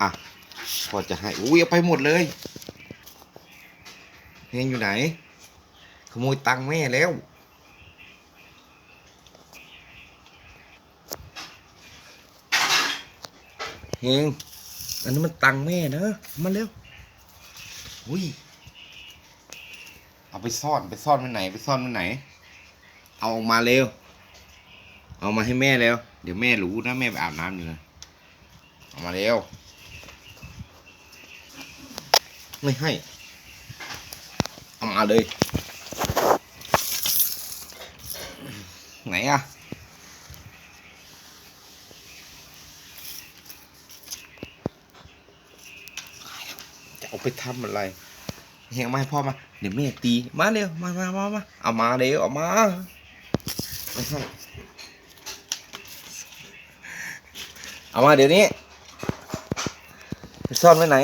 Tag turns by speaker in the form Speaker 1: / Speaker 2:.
Speaker 1: อะพอจะให้อุ้ยเอาไปหมดเลยเฮงอยู่ไหน ขโมยตังค์แม่แล้ว เฮงอันนี้มันตังค์แม่นะมาเร็วอุ้ยเอาไปซ่อนไปซ่อนไว้ไหน ไปซ่อนไว้ไหน เอาออกมาเร็ว เอามาให้แม่แล้ว เดี๋ยวแม่รู้นะแม่ไปอาบน้ำอยู่นะเอามาเร็ว ไม่ให้เอามาเลย ไหนอะจะเอาไปทำอะไรเฮียมาให้พ่อมา เดี๋ยวแม่ตี มาเร็ว มามามามาเอามาเร็วเอามาไม่ให้เอามาเดี๋ยวนี้ซ่อนไว้ไหน